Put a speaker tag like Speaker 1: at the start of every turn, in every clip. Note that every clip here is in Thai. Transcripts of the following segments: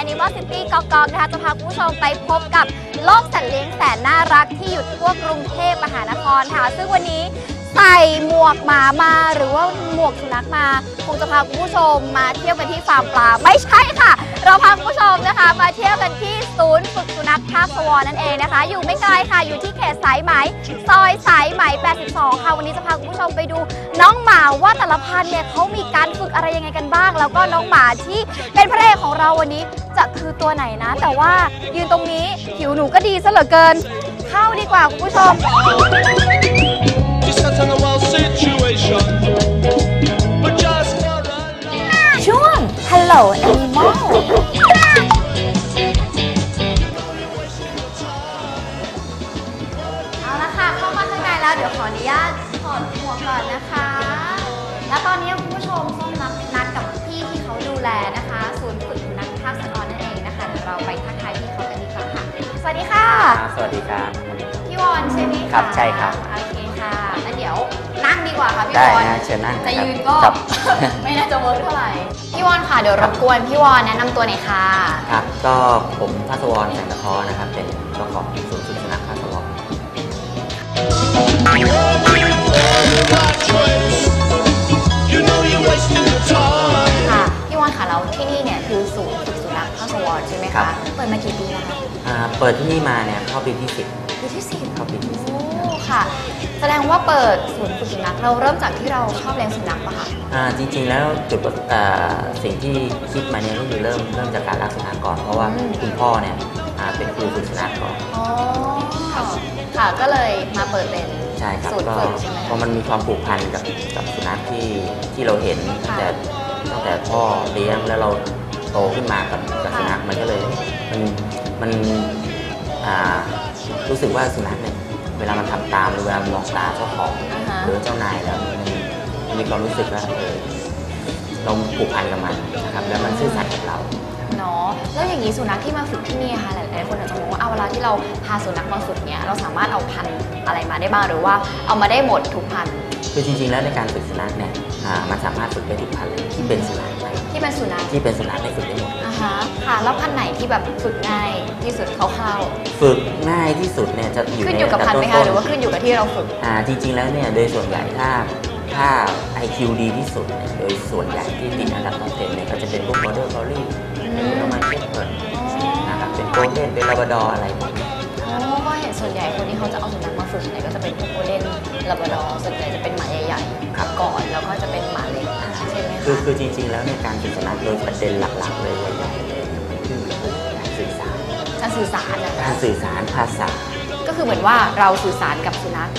Speaker 1: Animal City กอกๆนะคะจะพาคุณผู้ชมไปพบกับโลกสัตว์เลี้ยงแสนน่ารักที่อยู่ทั่วกรุงเทพมหานครค่ะ ซึ่งวันนี้ใส่หมวกหมามาหรือว่าหมวกสุนัขมา คงจะพาคุณผู้ชมมาเที่ยวกันที่ฟาร์มปลา ไม่ใช่ค่ะ เราพาคุณผู้ชมนะคะ มาเที่ยวกันที่ศูนย์ฝึกสุนัขภาคสวรนั่นเองนะคะ อยู่ไม่ไกลค่ะอยู่ที่เขตสายไหมซอยสายไหม 82 ค่ะวันนี้จะพาคุณผู้ชมไปดู น้องหมาว่าแต่ละพันธุ์เนี่ยเขามีการฝึกอะไรยังไงกันบ้าง แล้วก็น้องหมาที่เป็นพระเอกของเราวันนี้จะคือตัวไหนนะ แต่ว่ายืนตรงนี้ผิวหนูก็ดีซะเหลือเกิน เข้าดีกว่าคุณผู้ชม
Speaker 2: This is a wild situation. But just for a night.
Speaker 1: ช่วง Hello Animal วัสดีค่ะครั
Speaker 3: บสวัสดีครับ
Speaker 1: พี่วอนใช่ไหมะ
Speaker 3: ครับใช่ครับ
Speaker 1: โอเคค่ะแล้วเดี๋ยวนั่งดีกว่าค่ะพี่
Speaker 3: ได้
Speaker 1: วอน
Speaker 3: นะเชิญนั่ง
Speaker 1: จะ
Speaker 3: ครับ
Speaker 1: ยืนก็
Speaker 3: ครับ
Speaker 1: ไม่น่าจะเวิร์กเท่าไหร่ พี่วอนค่ะเดี๋ยวรบกวนพี่วอนแนะนำตัวหน่อยค่ะ
Speaker 3: ครับ ก็ผมพัศวรแสงตะเคอนะครับ เป็นเจ้าของศูนย์ฝึกสุนัขพัศวร
Speaker 2: You know you're wasting your time.
Speaker 1: ค่ะ พี่วอนค่ะแล้วที่นี่เนี่ยคือศูนย์ฝึกสุนัขภาคสวรใช่ไหม
Speaker 3: ครั
Speaker 1: คะ
Speaker 3: บ
Speaker 1: เปิดมากี่ปีแล้วคะ
Speaker 3: อ่าเปิดที่นี่มาเนี่ยเข้าปีที่
Speaker 1: ปีที่สิบ
Speaker 3: 10เข้าปีที่
Speaker 1: โอ้ค่ะ แสดงว่าเปิดศูนย์ฝึกสุนัขเราเริ่มจากที่เราชอบเลี้ยงสุนัขปะคะ
Speaker 3: 10อ่าจริง ๆ แล้วจุดประอ่าสิ่งที่คิดมาเนี่ยก็คือเริ่มเริ่มจากการรักสุนัขก่อน เพราะว่า
Speaker 1: อืม
Speaker 3: คุณพ่อเนี่ยอ่าเป็นครูฝึกสุนัขก่อน
Speaker 1: อ๋อค่ะก็เลยมาเปิดเป็น
Speaker 3: ใช่ครับ
Speaker 1: ศูนย์
Speaker 3: ก็
Speaker 1: ฝึกใช่ไหม
Speaker 3: เพ
Speaker 1: คะ
Speaker 3: ราะมันมีความผูกพันกับกับสุนัขที่ที่เราเห็นตั้งแต่ตั้งแต่พ่อเลี้ยงแล้วเราโตขึ้นมากับกับสุนัขมันก็เลยมัน มันอ่ารู้สึกว่าสุนัขเนี่ยเวลามันทำตามหรือเวลามันมองตาเจ้าของ
Speaker 1: อ่าฮะ
Speaker 3: หรือเจ้านายแล้วมันมันมีความรู้สึกว่าเออเราผูกพันกับมันนะครับแล้วมันซื่อสัตย์กับเรา
Speaker 1: เนาะแล้วอย่างนี้สุนัขที่มาฝึกที่นี่ค่ะหลายๆคนอาจจะมองว่าเอาเวลาที่เราพาสุนัขมาฝึกเนี่ยเราสามารถเอาพันธุ์อะไรมาได้บ้างหรือว่าเอามาได้หมดทุกพันธุ์
Speaker 3: คือจริงๆแล้วในการฝึกสุนัขเนี่ย อ่ามันสามารถฝึกได้ทุกพันธุ์เลยที่เป็นสุนัขไหม
Speaker 1: ที่เป็นสุนัข
Speaker 3: ที่เป็นสุนัขได้ฝึกได้หมด
Speaker 1: อ่าฮะค่ะ แล้วพันธุ์ไหนที่แบบฝึกง่ายที่สุดคร่าว
Speaker 3: ฝึกง่ายที่สุดเนี่ยจะอยู่
Speaker 1: ๆขึ้น
Speaker 3: ใน
Speaker 1: อยู่กับพันธุ์ไหม
Speaker 3: ต้
Speaker 1: คะ
Speaker 3: นๆ
Speaker 1: หรือว่าขึ้นอยู่กับที่เราฝึก
Speaker 3: อ่าจริงๆแล้วเนี่ยโดยส่วนใหญ่ถ้าถ้า IQ ดีที่สุดเนี่ยโดยส่วนใหญ่ที่ติดอันดับท็อป10เนี่ยก็จะเป็นพวก border collie เป็นโรมันเชฟเพิร์ดนะครับเป็นโกลเด้นเป็นลาบราดอร์อะไรพวกนี้
Speaker 1: อ๋อก็เห็น ส่วนใหญ่คนที่เขาจะเอาสุนัขมาฝึกเนี่ยก็จะเป็นพวกโกลเด้นลาบราดอร์ส่วนใหญ่จะเป็นหมาใหญ่
Speaker 3: ครับ
Speaker 1: ๆก่อนแล้วก็จะเป็นหมาเล็กใช่ไหม
Speaker 3: คือ
Speaker 1: คะ
Speaker 3: คือจริง ๆ แล้วเนี่ยการฝึกสุนัขโดยประเด็นหลักๆเลยใหญ่ๆเลยมันขึ้นอยู่กับการสื่อสาร
Speaker 1: การสื่อสารนะ
Speaker 3: การสื่อสารภาษา
Speaker 1: ก็คือเหมือนว่าเราสื่อสารกับสุนัข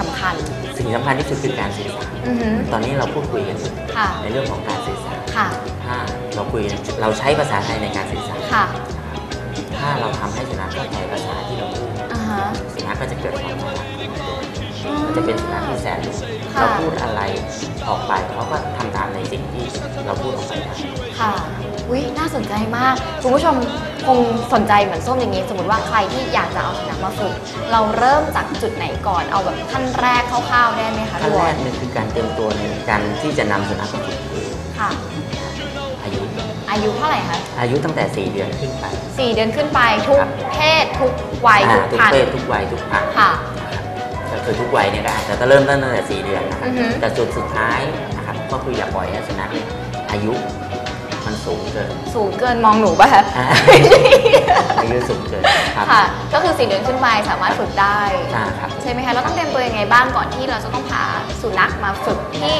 Speaker 1: สำคัญ
Speaker 3: สิ่งสำคัญที่สุดคือการสื่อสาร
Speaker 1: อือหือ
Speaker 3: ตอนนี้เราพูดคุยกันอยู่
Speaker 1: ค่ะ
Speaker 3: ในเรื่องของการสื่อสาร
Speaker 1: ค่ะ
Speaker 3: ถ้าเราคุยเราใช้ภาษาไทยในการสื่อสาร
Speaker 1: ค่ะ
Speaker 3: ถ้าเราทำให้สุนัขเข้าใจภาษาที่เราพูด
Speaker 1: อ่า ฮะ
Speaker 3: สุนัขก็จะเกิดความน่ารักมันจะเป็นสุนัขที่แสนรู้
Speaker 1: ค่ะ
Speaker 3: เราพูดอะไรออกไปเขาก็ทำตามในสิ่งที่เราพูดออกไปได้
Speaker 1: ค่ะอุ้ยน่าสนใจมาก คุณผู้ชมคงสนใจเหมือนส้มอย่างนี้ สมมติว่าใครที่อยากจะเอาสุนัขมาฝึก เราเริ่มจากจุดไหนก่อน เอาแบบขั้นแรกคร่าวๆได้ไหมคะ
Speaker 3: ขั้น
Speaker 1: พี่ว
Speaker 3: แร
Speaker 1: อน
Speaker 3: กเนี่ยคือการเตรียมตัวในการที่จะนำสุนัขมาฝึกคือ
Speaker 1: ค่ะ
Speaker 3: อายุ
Speaker 1: อายุเท่าไหร่คะ
Speaker 3: อายุตั้งแต่ 4 เดือนขึ้นไป
Speaker 1: สี่เดือนขึ้นไปทุก
Speaker 3: ครับ
Speaker 1: เพศทุกวัย
Speaker 3: อ่า
Speaker 1: ทุก
Speaker 3: ทุก
Speaker 1: พัน
Speaker 3: เพศ
Speaker 1: ธุ์
Speaker 3: ทุกวัยทุกพันธุ์
Speaker 1: ค่ะ
Speaker 3: ก็คือทุกวัยเนี่ยก็อาจจะเริ่มต้นตั้งแต่ 4 เดือนนะครับ
Speaker 1: อือฮึ
Speaker 3: แต่จุดสุดท้ายนะครับก็คืออย่าปล่อยให้สุนัขเนี่ยอายุมัน สูงเกิน
Speaker 1: สูงเกินมองหนูป่ะคะ
Speaker 3: อ่าอายุสูงเกินครับ
Speaker 1: ค่ะ ก็คือสี่เดือนขึ้นไปสามารถฝึกได้
Speaker 3: อ่าครับ
Speaker 1: ใช่ไหมคะเราต้องเตรียมตัวยังไงบ้างก่อนที่เราจะต้องพาสุนัขมาฝึกที่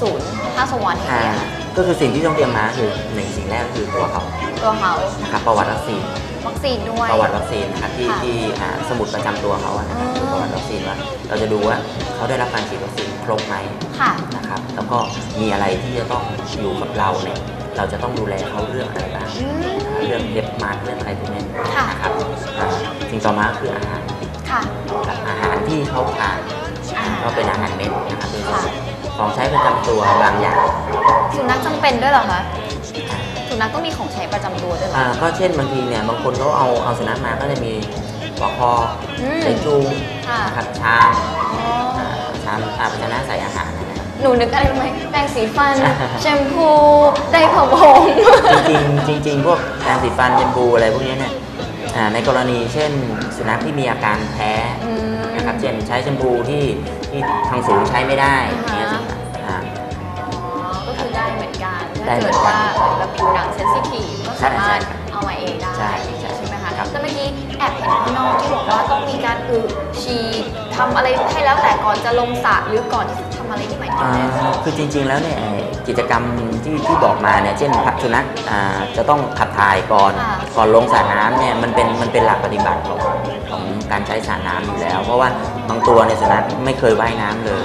Speaker 1: ศูนย์ภาคสวรรค์แห่ง
Speaker 3: อ่า
Speaker 1: นี้ค่ะ
Speaker 3: ก็คือสิ่งที่ต้องเตรียมมาคือหนึ่งสิ่งแรกคือตัวเขา
Speaker 1: ตัวเขา
Speaker 3: นะครับประวัติวัคซีน
Speaker 1: วัคซีนด้วย
Speaker 3: ประวัติวัคซีนนะครับที่
Speaker 1: ค่ะ
Speaker 3: ที่อ่าสมุดประจำตัวเขาอะนะครับ
Speaker 1: อ๋อ
Speaker 3: คือประวัติวัคซีนว่าเราจะดูว่าเขาได้รับการฉีดวัคซีนครบไหม
Speaker 1: ค่ะ
Speaker 3: นะครับแล้วก็มีอะไรที่จะต้องอยู่กับเราเนี่ยเราจะต้องดูแลเขาเรื่องอะไรบ้าง
Speaker 1: อืม
Speaker 3: นะครับเรื่องเย็บมาเรื่องอะไรพวกนี้
Speaker 1: ค่ะ
Speaker 3: นะครับอ่าสิ่งต่อมาคืออาหาร
Speaker 1: ค่ะ
Speaker 3: ครับอาหารที่เขาทาน
Speaker 1: อ่า
Speaker 3: ก็เป็นอาหารเม็ดนะครับโดยเฉ
Speaker 1: ค่ะ
Speaker 3: พาะของใช้ประจำตัวบางอย่าง
Speaker 1: สุนัขจำเป็นด้วยเหรอคะ สุนัขต้องมีของใช้ประจำตัวด้วยเหรอ
Speaker 3: อ่าก็เช่นบางทีเนี่ยบางคนเขาเอาเอาสุนัขมาก็จะมีปลอกคอ
Speaker 1: อืม
Speaker 3: ใส่จูง
Speaker 1: ค่ะ
Speaker 3: นะครับชาม
Speaker 1: อ๋อ
Speaker 3: อ่าชามอาภาชนะใส่อาหารนะครับ
Speaker 1: หนูนึกอะไรรู้ไหมแปรงสีฟันแชมพู ไดร์ผมผม
Speaker 3: จริงๆจริง ๆ พวกแปรงสีฟันเยนบูอะไรพวกเนี้ยเนี่ยอ่าในกรณีเช่นสุนัขที่มีอาการแพ้
Speaker 1: อืม
Speaker 3: นะครับเช่นใช้แชมพูที่ที่ทางศูนย์ใช้ไม่ได้อย่างเงี้ย
Speaker 1: ได้ถ้า
Speaker 3: เหมื
Speaker 1: เกิ
Speaker 3: อ
Speaker 1: ด
Speaker 3: นกัน
Speaker 1: ว่าแบบผิวหนังเซนซิทีฟก็สามารถ
Speaker 3: ใช่
Speaker 1: เอามาเองได้
Speaker 3: ใช่ใช่
Speaker 1: ใช่ไหมคะ
Speaker 3: ครับ
Speaker 1: แต่เมื่อกี้แอบเห็นข้างนอกที่บอกว่าต้องมีการอึฉี่ทำอะไรให้แล้วแต่ก่อนจะลงสระหรือก่อนที่จะทำอะไรที่หมายถึง
Speaker 3: อ่า
Speaker 1: อะไร
Speaker 3: คือจริงๆ แล้วเนี่ยกิจกรรมที่ที่บอกมาเนี่ยเช่นสุนัขอ่าจะต้องขับถ่ายก่อน
Speaker 1: ค่ะ
Speaker 3: ก่อนลงสระน้ำเนี่ยมันเป็นมันเป็นหลักปฏิบัติของของการใช้สระน้ำอยู่แล้ว เพราะว่าบางตัวเนี่ยสุนัขไม่เคยว่ายน้ำเลย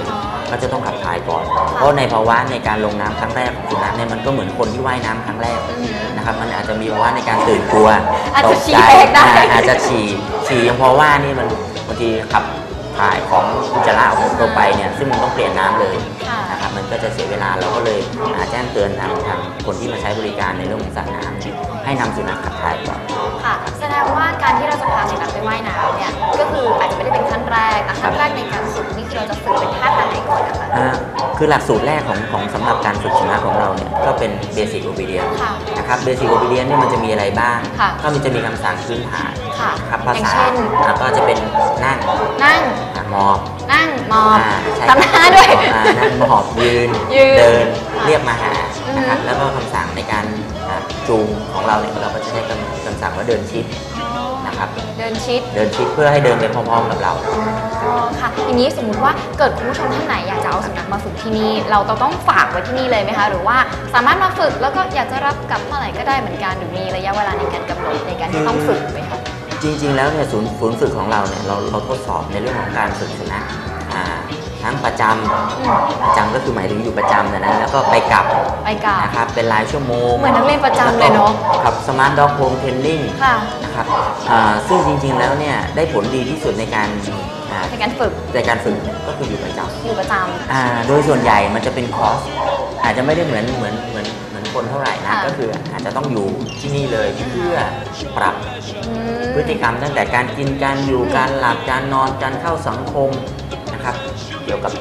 Speaker 3: ก็จะต้องขับถ่ายก่อน เพราะในภาวะในการลงน้ำครั้งแรกของสุนัขเนี่ยมันก็เหมือนคนที่ว่ายน้ำครั้งแรก
Speaker 1: อืม
Speaker 3: นะครับมันอาจจะมีภาวะในการตื่นกลัว
Speaker 1: อาจจะ
Speaker 3: ตก
Speaker 1: ฉี่
Speaker 3: ใจ
Speaker 1: เองได้
Speaker 3: อ่าอาจจะฉี่ฉี่ยังพอว่านี่มันบางทีขับถ่ายของอุจจาระออกมาตัวไปเนี่ยซึ่งมันต้องเปลี่ยนน้ำเลย
Speaker 1: ค่ะ
Speaker 3: นะครับมันก็จะเสียเวลาเราก็เลยอ่าแจ้งเตือนทางทางคนที่มาใช้บริการในเรื่องของสระน้ำเนี่ยให้นำสุนัขขับถ่ายก่อน
Speaker 1: ค่ะแสดงว่าการที่เรา ว่ายน้ำเนี่ยก็คืออาจจะไม่ได้เป็นขั้นแรกแต่ขั้นแรกในการฝึกนี่คือเราจะฝึกเป็นท่าทางไหนก่อนนะคะ
Speaker 3: อ่าคือหลักสูตรแรกของของสำหรับการฝึกสุนัขของเราเนี่ยก็เป็นเบสิ c โอ e เดียน
Speaker 1: ค่ะ
Speaker 3: นะครับเบสิ c โอ e เดียนเนี่ยมันจะมีอะไรบ้าง
Speaker 1: ค่ะ
Speaker 3: ก็มันจะมีคำสั่งพื้นฐาน
Speaker 1: ค่ะ
Speaker 3: ครับภา
Speaker 1: อย่าง
Speaker 3: ษา
Speaker 1: เช่น
Speaker 3: อ่าก็จะเป็นนั่ง
Speaker 1: นั่ง
Speaker 3: อ่ามอบ
Speaker 1: นั่งมอบ
Speaker 3: อ่าใช่
Speaker 1: ทำหน้าด้วย
Speaker 3: อ่านั่งหมอบยืน
Speaker 1: ยืน
Speaker 3: เดิน
Speaker 1: ค่ะ
Speaker 3: เรียกมาหานะครับ
Speaker 1: อือฮึ
Speaker 3: แล้วก็คำสั่งในการอ่าจูงของเราเนี่ยเราก็จะใช้คำคำสั่งว่าเดินชิดนะ ครับ
Speaker 1: เดินชิด
Speaker 3: เดินชิดเพื่อให้เดินไปพร้อมๆกับเรา
Speaker 1: อ๋อค่ะทีนี้สมมุติว่าเกิดคุณผู้ชมท่านไหนอยากจะเอาสุนัขมาฝึกที่นี่ เราจะต้องฝากไว้ที่นี่เลยไหมคะ หรือว่าสามารถมาฝึกแล้วก็อยากจะรับกลับเมื่อไหร่ก็ได้เหมือนกันหรือมีระยะเวลาในการกำหนดในการที่ต้องฝึกไหมคะ
Speaker 3: จริงๆ แล้วเนี่ยศูนย์ศูนย์ฝึกของเราเนี่ยเราเราทดสอบในเรื่องของการฝึกสุนัขอ่า ทั้งประจำประจำก็คือหมายถึงอยู่ประจำนะนะแล้วก็ไปกลับ
Speaker 1: ไปกลับ
Speaker 3: นะครับเป็นรายชั่วโมง
Speaker 1: เหมือนนักเรียนประจำเลยเนอะ
Speaker 3: ครับสมาร์ทด็อกโฮมเทรนนิ่ง
Speaker 1: ค่ะ
Speaker 3: นะครับอ่าซึ่งจริงๆแล้วเนี่ยได้ผลดีที่สุดในการอ่า
Speaker 1: ในการฝึก
Speaker 3: ในการฝึกก็คืออยู่ประจำ
Speaker 1: อยู่ประจ
Speaker 3: อ่าโดยส่วนใหญ่มันจะเป็นคอร์สอาจจะไม่ได้เหมือนเหมือนเหมือนเหมือนคนเท่าไหร่นะ
Speaker 1: ค่ะ
Speaker 3: ก็คืออาจจะต้องอยู่ที่นี่เลยเพื่อปรับำ
Speaker 1: อืม
Speaker 3: พฤติกรรมตั้งแต่การกินการอยู่การหลับการนอนการเข้าสังคมนะครับ เกี่ยวกับ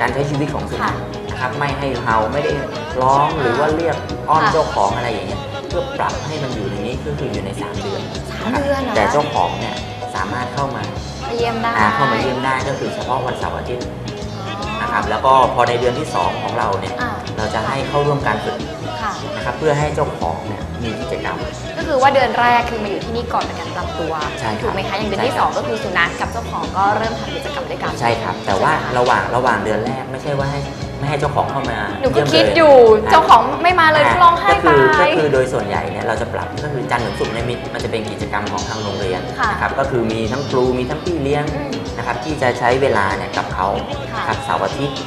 Speaker 3: การใช้ชีวิตของสุนัขนะครับไม่ให้เห่าไม่ได้ร้องหรือว่าเรียกอ้อนเจ้าของอะไรอย่างเงี้ยเพื่อปรับให้มันอยู่ในนี้ก็คืออยู่ใน 3 เดือน
Speaker 1: สามเดือนเหรอ
Speaker 3: แต่เจ้าของเนี่ยสามารถเข้ามา
Speaker 1: มาเยี่ยมได้
Speaker 3: อ่าเข้ามาเยี่ยมได้ก็คือเฉพาะวันเสาร์อาทิตย์นะครับแล้วก็พอในเดือนที่ 2 ของเราเนี่ย
Speaker 1: อ่า
Speaker 3: เราจะให้เข้าร่วมการฝึก
Speaker 1: ค่ะ
Speaker 3: นะครับเพื่อให้เจ้าของเนี่ย มีกิจกรรม
Speaker 1: ก็คือว่าเดือนแรกคือมาอยู่ที่นี่ก่อนเป็นการปรับตัว
Speaker 3: ใช่ครับ
Speaker 1: ถูกไหมคะอย่างเดือนที่
Speaker 3: ใช่ครับ
Speaker 1: 2 ก็คือสุนัขกับเจ้าของก็เริ่มทำกิจกรรมด้วยกัน
Speaker 3: ใช่ครับ แต่ว่า
Speaker 1: ใช่ไหมคะ
Speaker 3: ระหว่างระหว่างเดือนแรกไม่ใช่ว่าให้ไม่ให้เจ้าของเข้ามา
Speaker 1: หนูก็
Speaker 3: เยี่ยม
Speaker 1: คิด
Speaker 3: เล
Speaker 1: อยู่
Speaker 3: นะ
Speaker 1: เจ้าของไม่มาเลย
Speaker 3: อ่า
Speaker 1: ร้องไห้
Speaker 3: ก็
Speaker 1: ตา
Speaker 3: คือก็
Speaker 1: ย
Speaker 3: คือโดยส่วนใหญ่เนี่ยเราจะปรับก็คือจันทร์ถึงศุกร์เนี่ยมีมันจะเป็นกิจกรรมของทางโรงเรียน
Speaker 1: ค่ะ
Speaker 3: นะครับก็คือมีทั้งครูมีทั้งพี่เลี้ยง
Speaker 1: อืม
Speaker 3: นะครับที่จะใช้เวลาเนี่ยกับเขา
Speaker 1: ค่ะ
Speaker 3: ครับเสาร์อาทิตย์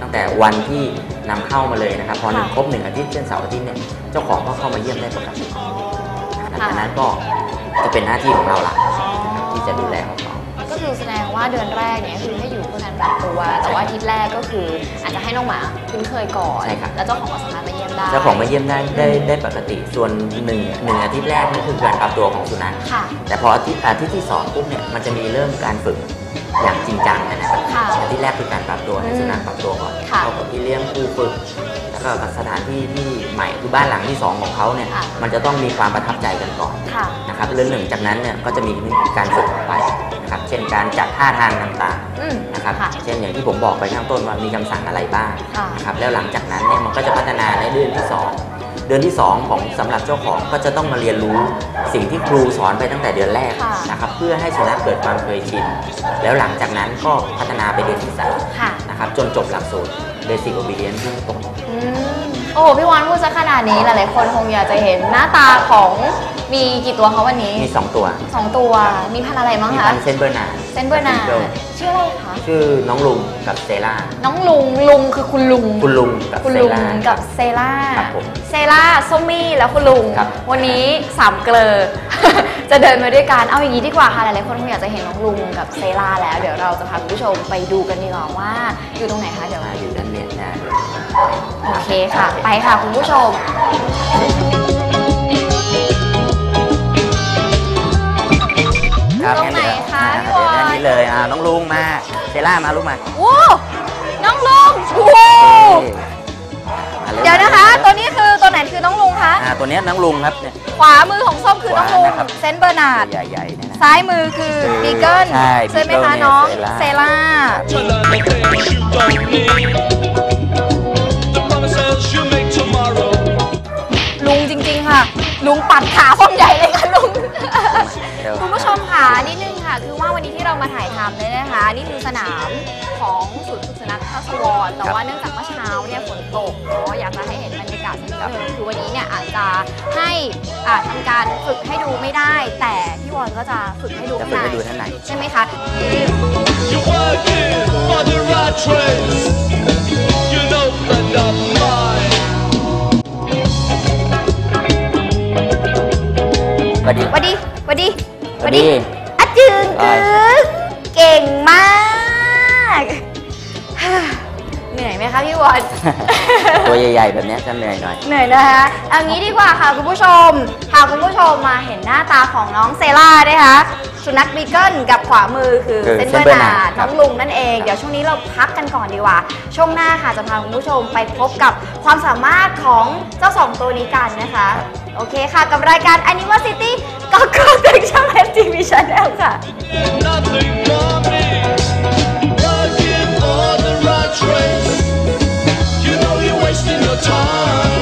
Speaker 3: ตั้งแต่วันที่ นำเข้ามาเลยนะครับพอหนึ่ง
Speaker 1: ค่ะ
Speaker 3: ครบหนึ่งอาทิตย์เช่นเสาร์อาทิตย์เนี่ยเจ้าของก็เข้ามาเยี่ยมได้ปกติหลังจากนั้นก็จะเป็นหน้าที่ของเราละนะครับที่จะดูแลของเขา
Speaker 1: ก็คือแสดงว่าเดือนแรกเนี่ยคือให้อยู่เพื่อการปรับตัว แต่ว่าอาทิตย์แรกก็คืออาจจะให้น้องหมาคุ้นเคยก่อน
Speaker 3: ใช่ครับ
Speaker 1: แล้วเจ้าของก็สามารถมาเยี่ยมได้
Speaker 3: เจ้าของมาเยี่ยมได้ได้ได้ปกติ ส่วนหนึ่งหนึ่งอาทิตย์แรกนี่คือการปรับตัวของสุนัข
Speaker 1: ค่ะ
Speaker 3: แต่พออาทิตย์อาทิตย์ที่สองปุ๊บเนี่ยมันจะมีเริ่มการฝึก อย่างจริงจังนะครับ
Speaker 1: ค่ะ
Speaker 3: อาทิตย์แรกคือการปรับตัวให้
Speaker 1: อืม
Speaker 3: สุนัขปรับตัวก่อน
Speaker 1: ค่ะ
Speaker 3: เข้ากับพี่เลี้ยงครูฝึกแล้วก็กับสถานที่ที่ใหม่คือบ้านหลังที่สองของเขาเนี่ย
Speaker 1: ค่ะ
Speaker 3: มันจะต้องมีความประทับใจกันก่อน
Speaker 1: ค่ะ
Speaker 3: นะครับเรื่องหนึ่งจากนั้นเนี่ยก็จะมีการฝึกไปนะครับเช่นการจัดท่าทางต่าง
Speaker 1: อืม
Speaker 3: ๆนะครับ
Speaker 1: ค่ะ
Speaker 3: เช่นอย่างที่ผมบอกไปข้างต้นว่ามีคำสั่งอะไรบ้าง
Speaker 1: ค่ะ
Speaker 3: นะครับแล้วหลังจากนั้นเนี่ยมันก็จะพัฒนาในเดือนที่สอง เดือนที่สองของสำหรับเจ้าของก็จะต้องมาเรียนรู้สิ่งที่ครูสอนไปตั้งแต่เดือนแรก
Speaker 1: ค่ะ
Speaker 3: นะครับเพื่อให้สุนัขเกิดความเคยชิน แล้วหลังจากนั้นก็พัฒนาไปเดือนที่สาม
Speaker 1: ค่ะ
Speaker 3: นะครับจนจบหลักสูตร Basic Obedience เบื้องต้น
Speaker 1: อืมโอ้โหพี่วานพูดซะขนาดนี้หลายๆคนคงอยากจะเห็นหน้าตาของ มีกี่ตัวคะวันนี้
Speaker 3: มี 2 ตัว
Speaker 1: สองตัว มีพันธุ์อะไรบ้าง
Speaker 3: มี
Speaker 1: คะ
Speaker 3: พันเซนเบอร์นา
Speaker 1: เซนเบอร์นาร์ดชื่ออะไรคะ
Speaker 3: ชื่อน้องลุงกับเซล่า
Speaker 1: น้องลุงลุงคือคุณลุง
Speaker 3: คุณลุงกับ
Speaker 1: คุณ
Speaker 3: เซ
Speaker 1: ลุง
Speaker 3: ล่า
Speaker 1: กับเซล่า
Speaker 3: ครับผม
Speaker 1: เซล่าส้มมี่แล้วคุณลุง
Speaker 3: ครับ
Speaker 1: วันนี้สามเกลอ จะเดินมาด้วยกัน เอาอย่างนี้ดีกว่าค่ะ หลายๆคนคงอยากจะเห็นน้องลุงกับเซล่าแล้ว เดี๋ยวเราจะพาคุณผู้ชมไปดูกันดีกว่าว่า อยู่ตรงไหนคะเดี๋ยว
Speaker 3: มาอยู่ด้านเนี้ยนะ
Speaker 1: โอเคค่ะ ไปค่ะคุณผู้ชม
Speaker 3: ครับ
Speaker 1: ตรงไหน
Speaker 3: งั้เดี๋ยว
Speaker 1: คะ
Speaker 3: อ่า
Speaker 1: พี่
Speaker 3: เดี๋ยว
Speaker 1: วาน
Speaker 3: ด้านนี้เลยอ่าน้องลุงมาเซล่ามาลูกมา
Speaker 1: โว้น้ององลุงโอ้โห
Speaker 3: อ่าริ่ม
Speaker 1: เดี๋ยวนะคะ ตัวนี้คือตัวไหนคือน้องลุงคะ
Speaker 3: อ่าตัวเนี้ยน้องลุงครับเนี่ย
Speaker 1: ขวามือของส้มคือน้องลุง
Speaker 3: ขวานะครับ
Speaker 1: เซนต์เบอร์นาร์ด
Speaker 3: ใหญ่ๆเนี่ยนะ
Speaker 1: ซ้ายมือคือ
Speaker 3: คือ
Speaker 1: บีเกิล
Speaker 3: ใช่
Speaker 1: ใช่ไหมคะ
Speaker 3: Beagle
Speaker 1: น้อง
Speaker 3: เนี่ย
Speaker 1: เซล่า
Speaker 2: To learn the things you don't need. The promises you make tomorrow.
Speaker 1: ลุงจริง ๆ ค่ะ ลุงปัดขาส้มใหญ่เลยค่ะ ค่ะคือว่าวันนี้ที่เรามาถ่ายทำเนี่ยนะคะ นี่คือสนามของศูนย์ฝึกสุนัขทัศวรแต่ว่าเนื่องจากเมื่อเช้าเนี่ยฝนตกเนาะอยากจะให้เห็นบรรยากาศสักนิดนึงคือวันนี้เนี่ยอาจจะให้อ่าทำการฝึกให้ดูไม่ได้ แต่พี่วอนก็จะฝึกให้ดู
Speaker 3: จะ
Speaker 1: ข้าง
Speaker 3: ฝึก
Speaker 1: ใน
Speaker 3: ให้ดูท่านไหน
Speaker 1: ใช่ไหมคะ
Speaker 2: You're working for the right trades. You know friend of mine.
Speaker 3: สวัสดี
Speaker 1: หวัดดีหวัดดี
Speaker 3: หวัดดี
Speaker 1: อะจึง
Speaker 3: อ่า
Speaker 1: กึกเก่งมาก เหนื่อยไหมคะพี่วอน
Speaker 3: ตัวใหญ่ๆ แบบเนี้ยจะเหนื่อยหน่อย
Speaker 1: เหนื่อยนะคะเอางี้ดีกว่าค่ะคุณผู้ชมพาคุณผู้ชมมาเห็นหน้าตาของน้องเซล่านะคะ สุนัขบีเกิลกับขวามือคือเซน
Speaker 3: เซ
Speaker 1: บอร์นาาน้องลุงนั่นเอง เดี๋ยวช่วงนี้เราพักกันก่อนดีกว่า ช่วงหน้าค่ะจะพาคุณผู้ชมไปพบกับความสามารถของเจ้าสองตัวนี้กันนะคะ โอเคค่ะกับรายการ Animal City ก็กดติดช่องเทีวีชาแนลค่ะ
Speaker 2: Nothing Channel ค่ะ The time.